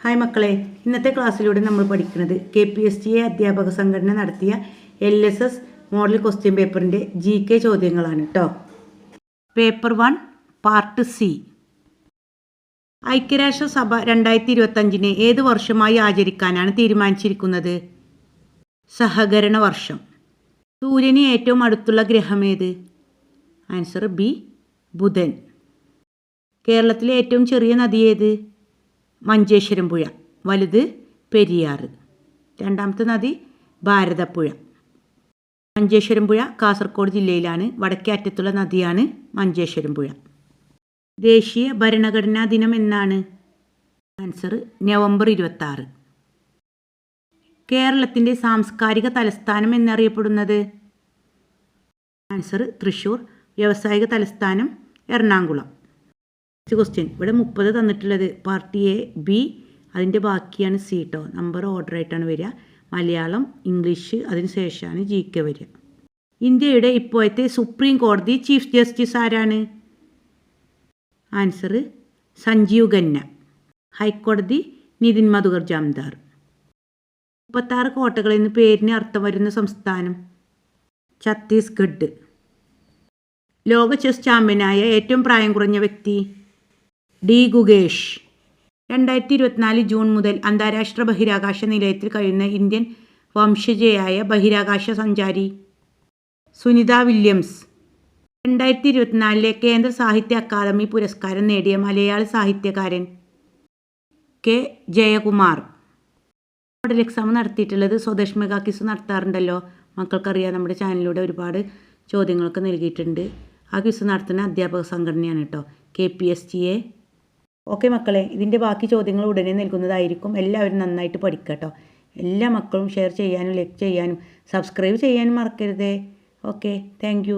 Hi മക്കളെ ഇന്നത്തെ ക്ലാസ്സിലൂടെ നമ്മൾ പഠിക്കുന്നത് K P S T A അധ്യാപക സംഘടന നടത്തിയ L S S model question പേപ്പറിന്റെ ജി കെ ചോദ്യങ്ങളാണ് കേട്ടോ പേപ്പർ വൺ പാർട്ട് സി ഐക്യരാഷ്ട്രസഭ രണ്ടായിരത്തി ഇരുപത്തഞ്ചിനെ ഏത് വർഷമായി ആചരിക്കാനാണ് തീരുമാനിച്ചിരിക്കുന്നത്? സഹകരണ വർഷം. സൂര്യന് ഏറ്റവും അടുത്തുള്ള ഗ്രഹമേത് ആൻസർ ബി ബുധൻ. കേരളത്തിലെ ഏറ്റവും ചെറിയ നദി ഏത്? മഞ്ചേശ്വരം പുഴ വലുത് പെരിയാറ്. രണ്ടാമത്തെ നദി ഭാരതപ്പുഴ. മഞ്ചേശ്വരം പുഴ കാസർഗോഡ് ജില്ലയിലാണ്. വടക്കേ അറ്റത്തുള്ള നദിയാണ് മഞ്ചേശ്വരം പുഴ. ദേശീയ ഭരണഘടനാ ദിനം എന്നാണ്? ആൻസർ നവംബർ ഇരുപത്താറ്. കേരളത്തിന്റെ സാംസ്കാരിക തലസ്ഥാനം എന്നറിയപ്പെടുന്നത്? ആൻസർ തൃശ്ശൂർ. വ്യാവസായിക തലസ്ഥാനം എറണാകുളം. നെക്സ്റ്റ് ക്വസ്റ്റ്യൻ ഇവിടെ മുപ്പത് തന്നിട്ടുള്ളത് പാർട്ടി എ ബി അതിന്റെ ബാക്കിയാണ് സി കേട്ടോ നമ്പർ ഓർഡർ ആയിട്ടാണ് വരിക. മലയാളം ഇംഗ്ലീഷ് അതിന് ശേഷമാണ് ജി കെ വരിക. ഇന്ത്യയുടെ ഇപ്പോഴത്തെ സുപ്രീം കോടതി ചീഫ് ജസ്റ്റിസ് ആരാണ്? ആൻസർ സഞ്ജീവ് ഖന്ന. ഹൈക്കോടതി നിതിൻ മധുകർ ജാംദാർ മുപ്പത്താറ് കോട്ടകൾ എന്ന പേരിന് അർത്ഥം വരുന്ന സംസ്ഥാനം? ഛത്തീസ്ഗഡ്. ലോക ചെസ് ചാമ്പ്യനായ ഏറ്റവും പ്രായം കുറഞ്ഞ വ്യക്തി? ഡി ഗുഗേഷ് രണ്ടായിരത്തി ഇരുപത്തിനാല് ജൂൺ മുതൽ അന്താരാഷ്ട്ര ബഹിരാകാശ നിലയത്തിൽ കഴിയുന്ന ഇന്ത്യൻ വംശജയായ ബഹിരാകാശ സഞ്ചാരി സുനിത വില്യംസ്. രണ്ടായിരത്തി ഇരുപത്തിനാലിലെ കേന്ദ്ര സാഹിത്യ അക്കാദമി പുരസ്കാരം നേടിയ മലയാള സാഹിത്യകാരൻ കെ ജയകുമാർ. മോഡൽ എക്സാം നടത്തിയിട്ടുള്ളത് സ്വദേശ് മെഗാ കിസ് നടത്താറുണ്ടല്ലോ. മക്കൾക്കറിയാം നമ്മുടെ ചാനലിലൂടെ ഒരുപാട് ചോദ്യങ്ങളൊക്കെ നൽകിയിട്ടുണ്ട്. ആ ക്വിസ് നടത്തുന്ന അധ്യാപക സംഘടനയാണ് കേട്ടോ K P S T A. Okay മക്കളെ ഇതിന്റെ ബാക്കി ചോദ്യങ്ങൾ ഉടനെ നൽകുന്നതായിരിക്കും എല്ലാവരും നന്നായിട്ട് പഠിക്കട്ടോ എല്ലാ മക്കളും ഷെയർ ചെയ്യാനും ലൈക്ക് ചെയ്യാനും സബ്സ്ക്രൈബ് ചെയ്യാനും മറക്കരുതേ. Okay thank